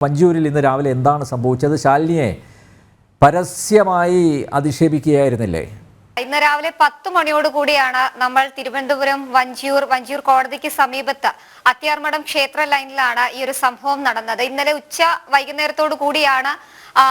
പഞ്ചൂരിൽ ഇന്ന് രാവിലെ എന്താണ് സംഭവിച്ചത്? ശാലിനിയെ പരസ്യമായി അധിക്ഷേപിക്കുകയായിരുന്നില്ലേ? ഇന്ന് രാവിലെ പത്ത് മണിയോട് കൂടിയാണ് നമ്മൾ തിരുവനന്തപുരം വഞ്ചിയൂർ വഞ്ചിയൂർ കോടതിക്ക് സമീപത്ത് അത്യാർമഠം ക്ഷേത്ര ലൈനിലാണ് ഈ ഒരു സംഭവം നടന്നത്. ഇന്നലെ ഉച്ച വൈകുന്നേരത്തോടു കൂടിയാണ് ആ,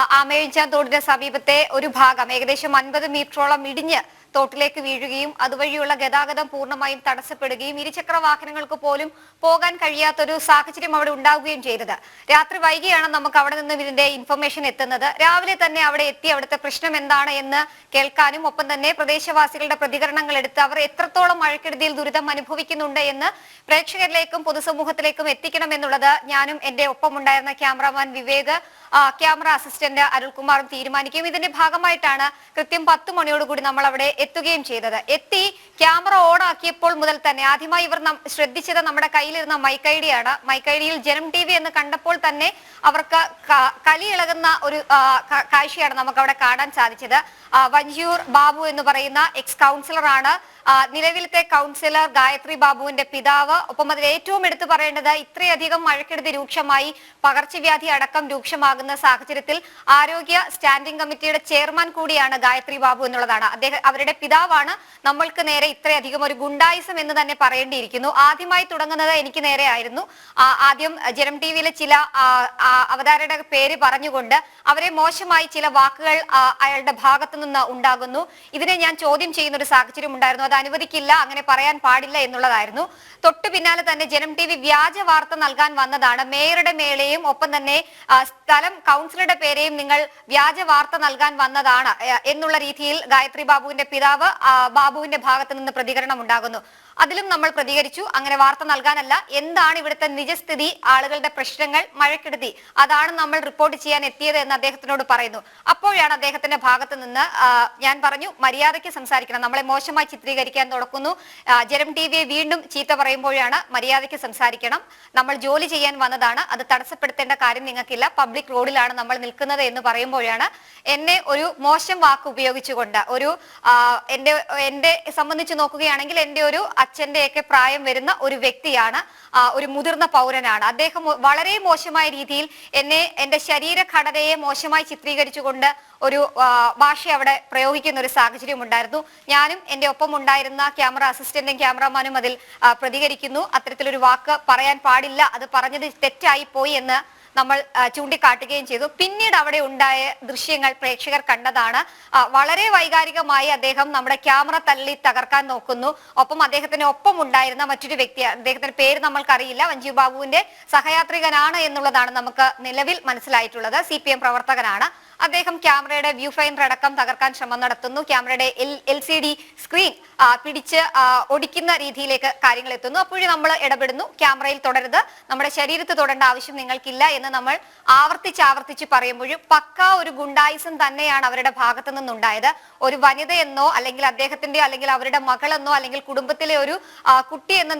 തോടിന്റെ സമീപത്തെ ഒരു ഭാഗം ഏകദേശം അൻപത് മീറ്ററോളം ഇടിഞ്ഞ് തോട്ടിലേക്ക് വീഴുകയും അതുവഴിയുള്ള ഗതാഗതം പൂർണമായും തടസ്സപ്പെടുകയും ഇരുചക്ര വാഹനങ്ങൾക്ക് പോലും പോകാൻ കഴിയാത്തൊരു സാഹചര്യം അവിടെ ഉണ്ടാവുകയും ചെയ്തത്. രാത്രി വൈകിയാണ് നമുക്ക് അവിടെ നിന്നും ഇതിന്റെ ഇൻഫർമേഷൻ എത്തുന്നത്. രാവിലെ തന്നെ അവിടെ എത്തി അവിടുത്തെ പ്രശ്നം എന്താണ് എന്ന് കേൾക്കാനും ഒപ്പം തന്നെ പ്രദേശവാസികളുടെ പ്രതികരണങ്ങൾ എടുത്ത് അവർ എത്രത്തോളം മഴക്കെടുതിയിൽ ദുരിതം അനുഭവിക്കുന്നുണ്ട് എന്ന് പ്രേക്ഷകരിലേക്കും പൊതുസമൂഹത്തിലേക്കും എത്തിക്കണം എന്നുള്ളത് ഞാനും എന്റെ ഒപ്പം ഉണ്ടായിരുന്ന ക്യാമറാമാൻ വിവേക് ക്യാമറ അസിസ്റ്റന്റ് അരുൾകുമാറും തീരുമാനിക്കും ഇതിന്റെ ഭാഗമായിട്ടാണ് കൃത്യം പത്ത് മണിയോടുകൂടി നമ്മൾ അവിടെ എത്തുകയും ചെയ്തത്. എത്തി ക്യാമറ ഓൺ ആക്കിയപ്പോൾ മുതൽ തന്നെ ആദ്യമായി ഇവർ ശ്രദ്ധിച്ചത് നമ്മുടെ കയ്യിലിരുന്ന മൈക്കൈഡിയാണ് മൈക്കൈഡിയിൽ ജനം ടി വി എന്ന് കണ്ടപ്പോൾ തന്നെ അവർക്ക് കലി ഇളകുന്ന ഒരു കാഴ്ചയാണ് നമുക്ക് അവിടെ കാണാൻ സാധിച്ചത്. വഞ്ചിയൂർ ബാബു എന്ന് പറയുന്ന എക്സ് കൗൺസിലറാണ് നിലവിലത്തെ കൗൺസിലർ ഗായത്രി ബാബുവിന്റെ പിതാവ്. ഒപ്പം അതിൽ ഏറ്റവും എടുത്തു പറയേണ്ടത് ഇത്രയധികം മഴക്കെടുതി രൂക്ഷമായി പകർച്ചവ്യാധി അടക്കം രൂക്ഷമാകുന്ന സാഹചര്യത്തിൽ ആരോഗ്യ സ്റ്റാൻഡിംഗ് കമ്മിറ്റിയുടെ ചെയർമാൻ കൂടിയാണ് ഗായത്രി ബാബു എന്നുള്ളതാണ്. അദ്ദേഹം അവരുടെ പിതാവാണ് നമ്മൾക്ക് നേരെ ഇത്രയധികം ഒരു ഗുണ്ടായിസം എന്ന് തന്നെ പറയേണ്ടിയിരിക്കുന്നു. ആദ്യമായി തുടങ്ങുന്നത് എനിക്ക് നേരെ ആയിരുന്നു. ആദ്യം ജനം ടി വിയിലെ ചില അവതാരയുടെ പേര് പറഞ്ഞുകൊണ്ട് അവരെ മോശമായി ചില വാക്കുകൾ അയാളുടെ ഭാഗത്തു നിന്ന് ഉണ്ടാകുന്നു. ഇതിനെ ഞാൻ ചോദ്യം ചെയ്യുന്ന ഒരു സാഹചര്യം ഉണ്ടായിരുന്നു. അത് അനുവദിക്കില്ല അങ്ങനെ പറയാൻ പാടില്ല എന്നുള്ളതായിരുന്നു. തൊട്ടു പിന്നാലെ തന്നെ ജനം ടി വി വ്യാജ വാർത്ത നൽകാൻ വന്നതാണ്. മേയറുടെ മേളയും ഒപ്പം തന്നെ സ്ഥലം കൗൺസിലറുടെ പേരെയും നിങ്ങൾ വ്യാജ വാർത്ത നൽകാൻ വന്നതാണ് എന്നുള്ള രീതിയിൽ ഗായത്രി ബാബുവിന്റെ പിതാവ് ബാബുവിന്റെ ഭാഗത്ത് നിന്ന് പ്രതികരണം ഉണ്ടാകുന്നു. അതിലും നമ്മൾ പ്രതികരിച്ചു. അങ്ങനെ വാർത്ത നൽകാനല്ല. എന്താണ് ഇവിടുത്തെ നിജസ്ഥിതി? ആളുകളുടെ പ്രശ്നങ്ങൾ മഴക്കെടുതി. അതാണ് നമ്മൾ റിപ്പോർട്ട് ചെയ്യാൻ എത്തിയത് എന്ന് അദ്ദേഹത്തിനോട് പറയുന്നു. അപ്പോഴാണ് അദ്ദേഹത്തിന്റെ ഭാഗത്ത് നിന്ന് ഞാൻ പറഞ്ഞു മര്യാദയ്ക്ക് സംസാരിക്കണം. നമ്മളെ മോശമായി ചിത്രീകരിക്കാൻ തുടക്കുന്നു. ജനം ടി വീണ്ടും ചീത്ത പറയുമ്പോഴാണ് മര്യാദയ്ക്ക് സംസാരിക്കണം. നമ്മൾ ജോലി ചെയ്യാൻ വന്നതാണ്. അത് തടസ്സപ്പെടുത്തേണ്ട കാര്യം നിങ്ങൾക്കില്ല. പബ്ലിക് റോഡിലാണ് നമ്മൾ നിൽക്കുന്നത് എന്ന് പറയുമ്പോഴാണ് എന്നെ ഒരു മോശം വാക്ക് ഉപയോഗിച്ചുകൊണ്ട് ഒരു എന്റെ എന്റെ സംബന്ധിച്ച് നോക്കുകയാണെങ്കിൽ എന്റെ ഒരു അച്ഛന്റെയൊക്കെ പ്രായം വരുന്ന ഒരു വ്യക്തിയാണ് ഒരു മുതിർന്ന പൗരനാണ്. അദ്ദേഹം വളരെ മോശമായ രീതിയിൽ എന്നെ എന്റെ ശരീരഘടനയെ മോശമായി ചിത്രീകരിച്ചുകൊണ്ട് ഒരു ഭാഷ അവിടെ പ്രയോഗിക്കുന്ന ഒരു സാഹചര്യം ഉണ്ടായിരുന്നു. ഞാനും എന്റെ ഒപ്പം ഉണ്ടായിരുന്ന ക്യാമറ അസിസ്റ്റന്റും ക്യാമറാമാനും അതിൽ പ്രതികരിക്കുന്നു. അത്തരത്തിലൊരു വാക്ക് പറയാൻ പാടില്ല. അത് പറഞ്ഞത് തെറ്റായി പോയി എന്ന് നമ്മൾ ചൂണ്ടിക്കാട്ടുകയും ചെയ്തു. പിന്നീട് അവിടെ ഉണ്ടായ ദൃശ്യങ്ങൾ പ്രേക്ഷകർ കണ്ടതാണ്. വളരെ വൈകാരികമായി അദ്ദേഹം നമ്മുടെ ക്യാമറ തള്ളി തകർക്കാൻ നോക്കുന്നു. ഒപ്പം അദ്ദേഹത്തിന് ഒപ്പം ഉണ്ടായിരുന്ന മറ്റൊരു വ്യക്തി അദ്ദേഹത്തിന്റെ പേര് നമ്മൾക്കറിയില്ല. വഞ്ചി ബാബുവിന്റെ സഹയാത്രികനാണ് എന്നുള്ളതാണ് നമുക്ക് നിലവിൽ മനസ്സിലായിട്ടുള്ളത്. സി പ്രവർത്തകനാണ്. അദ്ദേഹം ക്യാമറയുടെ വ്യൂ ഫൈൻഡർ അടക്കം തകർക്കാൻ ശ്രമം നടത്തുന്നു. ക്യാമറയുടെ എൽ സി ഡി സ്ക്രീൻ പിടിച്ച് ഒടിക്കുന്ന രീതിയിലേക്ക് കാര്യങ്ങൾ എത്തുന്നു. അപ്പോഴും നമ്മൾ ഇടപെടുന്നു. ക്യാമറയിൽ തുടരുത്. നമ്മുടെ ശരീരത്ത് തൊടേണ്ട ആവശ്യം നിങ്ങൾക്കില്ല എന്ന് നമ്മൾ ആവർത്തിച്ച് ആവർത്തിച്ച് പറയുമ്പോഴും പക്ക ഒരു ഗുണ്ടായിസം തന്നെയാണ് അവരുടെ ഭാഗത്തു നിന്നുണ്ടായത്. ഒരു വനിതയെന്നോ അല്ലെങ്കിൽ അദ്ദേഹത്തിന്റെ അല്ലെങ്കിൽ അവരുടെ മകളെന്നോ അല്ലെങ്കിൽ കുടുംബത്തിലെ ഒരു കുട്ടി എന്ന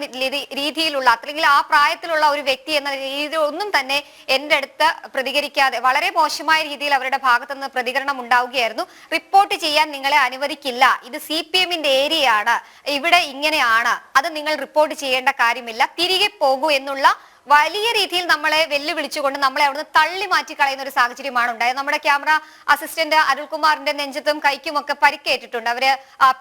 രീതിയിലുള്ള അല്ലെങ്കിൽ ആ പ്രായത്തിലുള്ള ഒരു വ്യക്തി എന്ന രീതിയിൽ ഒന്നും തന്നെ എന്റെ അടുത്ത് പ്രതികരിക്കാതെ വളരെ മോശമായ രീതിയിൽ അവരുടെ ഭാഗത്തു നിന്ന് പ്രതികരണം ഉണ്ടാവുകയായിരുന്നു. റിപ്പോർട്ട് ചെയ്യാൻ നിങ്ങളെ അനുവദിക്കില്ല. ഇത് സി പി എമ്മിന്റെ ഏരിയയാണ്. ഇവിടെ ഇങ്ങനെയാണ്. അത് നിങ്ങൾ റിപ്പോർട്ട് ചെയ്യേണ്ട കാര്യമില്ല. തിരികെ പോകൂ എന്നുള്ള വലിയ രീതിയിൽ നമ്മളെ വെല്ലുവിളിച്ചുകൊണ്ട് നമ്മളെ അവിടുന്ന് തള്ളി മാറ്റി കളയുന്ന ഒരു സാഹചര്യമാണ് ഉണ്ടായത്. നമ്മുടെ ക്യാമറ അസിസ്റ്റന്റ് അരുൾകുമാറിന്റെ നെഞ്ചത്തും കൈക്കും ഒക്കെ പരിക്കേറ്റിട്ടുണ്ട്. അവർ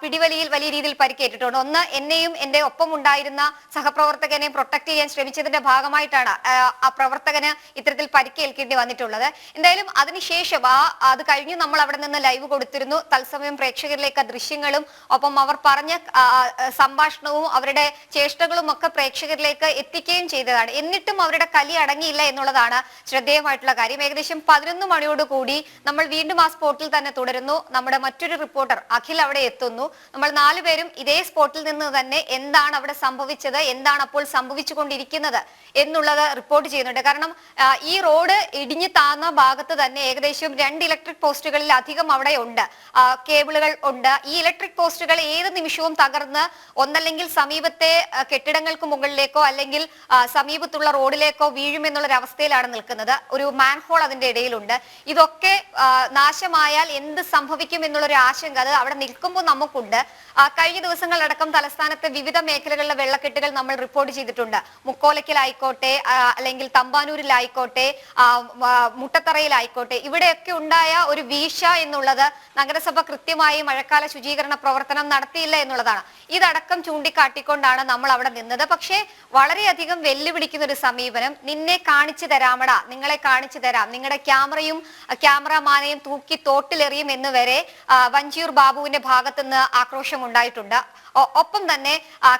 പിടിവലിയിൽ വലിയ രീതിയിൽ പരിക്കേറ്റിട്ടുണ്ട്. ഒന്ന് എന്നെയും എന്റെ ഒപ്പം ഉണ്ടായിരുന്ന സഹപ്രവർത്തകനെയും പ്രൊട്ടക്ട് ചെയ്യാൻ ശ്രമിച്ചതിന്റെ ഭാഗമായിട്ടാണ് ആ, പ്രവർത്തകന് ഇത്തരത്തിൽ പരിക്കേൽക്കേണ്ടി വന്നിട്ടുള്ളത്. എന്തായാലും അതിനുശേഷം ആ അത് കഴിഞ്ഞ് നമ്മൾ അവിടെ നിന്ന് ലൈവ് കൊടുത്തിരുന്നു. തത്സമയം പ്രേക്ഷകരിലേക്ക് ദൃശ്യങ്ങളും ഒപ്പം അവർ പറഞ്ഞ സംഭാഷണവും അവരുടെ ചേഷ്ടകളും ഒക്കെ പ്രേക്ഷകരിലേക്ക് എത്തിക്കുകയും ചെയ്തതാണ്. എന്നിട്ടും അവരുടെ കലി അടങ്ങിയില്ല എന്നുള്ളതാണ് ശ്രദ്ധേയമായിട്ടുള്ള കാര്യം. ഏകദേശം പതിനൊന്ന് മണിയോട് കൂടി നമ്മൾ വീണ്ടും ആ സ്പോട്ടിൽ തന്നെ തുടരുന്നു. നമ്മുടെ മറ്റൊരു റിപ്പോർട്ടർ അഖിൽ അവിടെ എത്തുന്നു. നമ്മൾ നാലുപേരും ഇതേ സ്പോട്ടിൽ നിന്ന് തന്നെ എന്താണ് അവിടെ സംഭവിച്ചത് എന്താണ് അപ്പോൾ സംഭവിച്ചുകൊണ്ടിരിക്കുന്നത് എന്നുള്ളത് റിപ്പോർട്ട് ചെയ്യുന്നുണ്ട്. കാരണം ഈ റോഡ് ഇടിഞ്ഞു താന്ന ഭാഗത്ത് തന്നെ ഏകദേശം രണ്ട് ഇലക്ട്രിക് പോസ്റ്റുകളിൽ അധികം അവിടെ ഉണ്ട്. കേബിളുകൾ ഉണ്ട്. ഈ ഇലക്ട്രിക് പോസ്റ്റുകൾ ഏത് നിമിഷവും തകർന്ന് ഒന്നല്ലെങ്കിൽ സമീപത്തെ കെട്ടിടങ്ങൾക്ക് മുകളിലേക്കോ അല്ലെങ്കിൽ സമീപത്തുള്ള അടുത്തുള്ള റോഡിലേക്കോ വീഴുമെന്നുള്ള അവസ്ഥയിലാണ് നിൽക്കുന്നത്. ഒരു മാൻഹോൾ അതിന്റെ ഇടയിലുണ്ട്. ഇതൊക്കെ നാശമായാൽ എന്ത് സംഭവിക്കും എന്നുള്ളൊരു ആശങ്ക അത് അവിടെ നിൽക്കുമ്പോൾ നമുക്കുണ്ട്. കഴിഞ്ഞ ദിവസങ്ങളടക്കം തലസ്ഥാനത്തെ വിവിധ മേഖലകളിലെ വെള്ളക്കെട്ടുകൾ നമ്മൾ റിപ്പോർട്ട് ചെയ്തിട്ടുണ്ട്. മുക്കോലക്കിലായിക്കോട്ടെ ആ, അല്ലെങ്കിൽ തമ്പാനൂരിലായിക്കോട്ടെ മുട്ടത്തറയിലായിക്കോട്ടെ ഇവിടെയൊക്കെ ഉണ്ടായ ഒരു വീഴ്ച എന്നുള്ളത് നഗരസഭ കൃത്യമായി മഴക്കാല ശുചീകരണ പ്രവർത്തനം നടത്തിയില്ല എന്നുള്ളതാണ്. ഇതടക്കം ചൂണ്ടിക്കാട്ടിക്കൊണ്ടാണ് നമ്മൾ അവിടെ നിന്നത്. പക്ഷേ വളരെയധികം വെല്ലുവിളിക്കുന്ന ഒരു സമീപനം. നിന്നെ കാണിച്ചു തരാമടാ. നിങ്ങളെ കാണിച്ചു തരാം. നിങ്ങളുടെ ക്യാമറയും ക്യാമറമാനെയും തൂക്കി തോട്ടിലെറിയും എന്ന് വരെ വഞ്ചിയൂർ ബാബുവിന്റെ ഭാഗത്തു നിന്ന് ആക്രോശം ഉണ്ടായിട്ടുണ്ട്. ഒപ്പം തന്നെ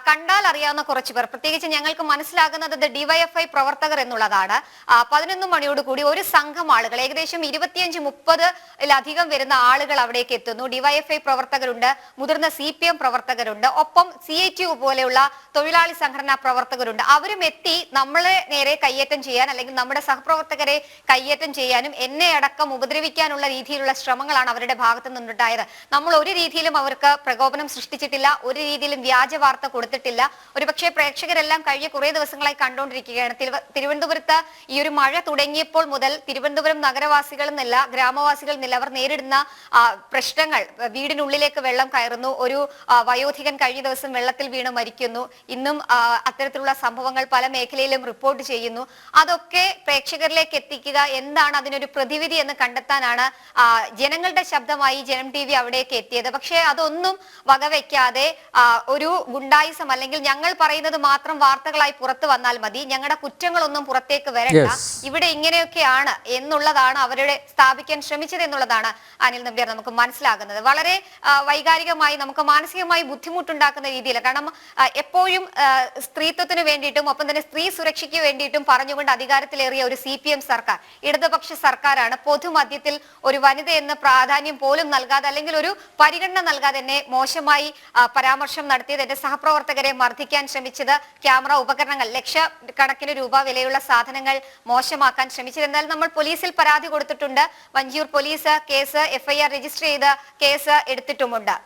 കണ്ടാൽ അറിയാവുന്ന കുറച്ചു പേർ. പ്രത്യേകിച്ച് ഞങ്ങൾക്ക് മനസ്സിലാകുന്നത് ഡിവൈഎഫ്ഐ പ്രവർത്തകർ എന്നുള്ളതാണ്. പതിനൊന്ന് മണിയോട് കൂടി ഒരു സംഘം ആളുകൾ ഏകദേശം ഇരുപത്തിയഞ്ച് മുപ്പതിലധികം വരുന്ന ആളുകൾ അവിടേക്ക് എത്തുന്നു. ഡിവൈഎഫ്ഐ പ്രവർത്തകരുണ്ട് മുതിർന്ന സി പി എം പ്രവർത്തകരുണ്ട് ഒപ്പം സി ഐ ടി യു പോലെയുള്ള തൊഴിലാളി സംഘടനാ പ്രവർത്തകരുണ്ട്. അവരും എത്തി നമ്മളെ നേരെ കയ്യേറ്റം ചെയ്യാൻ അല്ലെങ്കിൽ നമ്മുടെ സഹപ്രവർത്തകരെ കയ്യേറ്റം ചെയ്യാനും എന്നെ അടക്കം ഉപദ്രവിക്കാനുള്ള രീതിയിലുള്ള ശ്രമങ്ങളാണ് അവരുടെ ഭാഗത്തു നിന്നുണ്ടായത്. നമ്മൾ ഒരു രീതിയിലും അവർക്ക് പ്രകോപനം സൃഷ്ടിച്ചിട്ടില്ല ഒരു രീതിയിലും വ്യാജ വാർത്ത കൊടുത്തിട്ടില്ല. ഒരുപക്ഷെ പ്രേക്ഷകരെല്ലാം കഴിഞ്ഞ കുറേ ദിവസങ്ങളായി കണ്ടുകൊണ്ടിരിക്കുകയാണ് തിരുവ- തിരുവനന്തപുരത്ത് ഈ ഒരു മഴ തുടങ്ങിയപ്പോൾ മുതൽ തിരുവനന്തപുരം നഗരവാസികൾ എന്നില്ല ഗ്രാമവാസികൾ എന്നില്ല അവർ നേരിടുന്ന പ്രശ്നങ്ങൾ വീടിനുള്ളിലേക്ക് വെള്ളം കയറുന്നു ഒരു വയോധികൻ കഴിഞ്ഞ ദിവസം വെള്ളത്തിൽ വീണ് മരിക്കുന്നു. ഇന്നും അത്തരത്തിലുള്ള സംഭവങ്ങൾ പല മേഖലയിലും റിപ്പോർട്ട് ചെയ്യുന്നു. അതൊക്കെ പ്രേക്ഷകരിലേക്ക് എത്തിക്കുക എന്താണ് അതിനൊരു പ്രതിവിധി എന്ന് കണ്ടെത്താനാണ് ജനങ്ങളുടെ ശബ്ദമായി ജനം ടി വി അവിടേക്ക് എത്തിയത്. പക്ഷേ അതൊന്നും വകവെക്കാതെ ഒരു ഗുണ്ടായിസം അല്ലെങ്കിൽ ഞങ്ങൾ പറയുന്നത് മാത്രം വാർത്തകളായി പുറത്തു വന്നാൽ മതി. ഞങ്ങളുടെ കുറ്റങ്ങളൊന്നും പുറത്തേക്ക് വരണ്ട. ഇവിടെ ഇങ്ങനെയൊക്കെയാണ് എന്നുള്ളതാണ് അവരുടെ സ്ഥാപിക്കാൻ ശ്രമിച്ചത് എന്നുള്ളതാണ് അനിൽ നമ്പ്യാർ നമുക്ക് മനസ്സിലാകുന്നത്. വളരെ വൈകാരികമായി നമുക്ക് മാനസികമായി ബുദ്ധിമുട്ടുണ്ടാക്കുന്ന രീതിയിൽ കാരണം എപ്പോഴും സ്ത്രീത്വത്തിന് വേണ്ടിയിട്ടും ഒപ്പം തന്നെ സ്ത്രീ സുരക്ഷയ്ക്ക് വേണ്ടിയിട്ടും പറഞ്ഞുകൊണ്ട് അധികാരത്തിലേറിയ ഒരു സി പി എം സർക്കാർ ഇടതുപക്ഷ സർക്കാരാണ് പൊതുമധ്യത്തിൽ ഒരു വനിത എന്ന പ്രാധാന്യം പോലും നൽകാതെ അല്ലെങ്കിൽ ഒരു പരിഗണന നൽകാതെ എന്നെ മോശമായി പരാമർശം നടത്തിയത് എന്റെ സഹപ്രവർത്തകരെ മർദ്ദിക്കാൻ ശ്രമിച്ചത് ക്യാമറ ഉപകരണങ്ങൾ ലക്ഷക്കണക്കിന് രൂപ വിലയുള്ള സാധനങ്ങൾ മോശമാക്കാൻ ശ്രമിച്ചത്. എന്നാൽ നമ്മൾ പോലീസിൽ പരാതി കൊടുത്തിട്ടുണ്ട്. Vanchiyoor police case FIR register ചെയ്ത് കേസ് എടുത്തിട്ടുമുണ്ട്.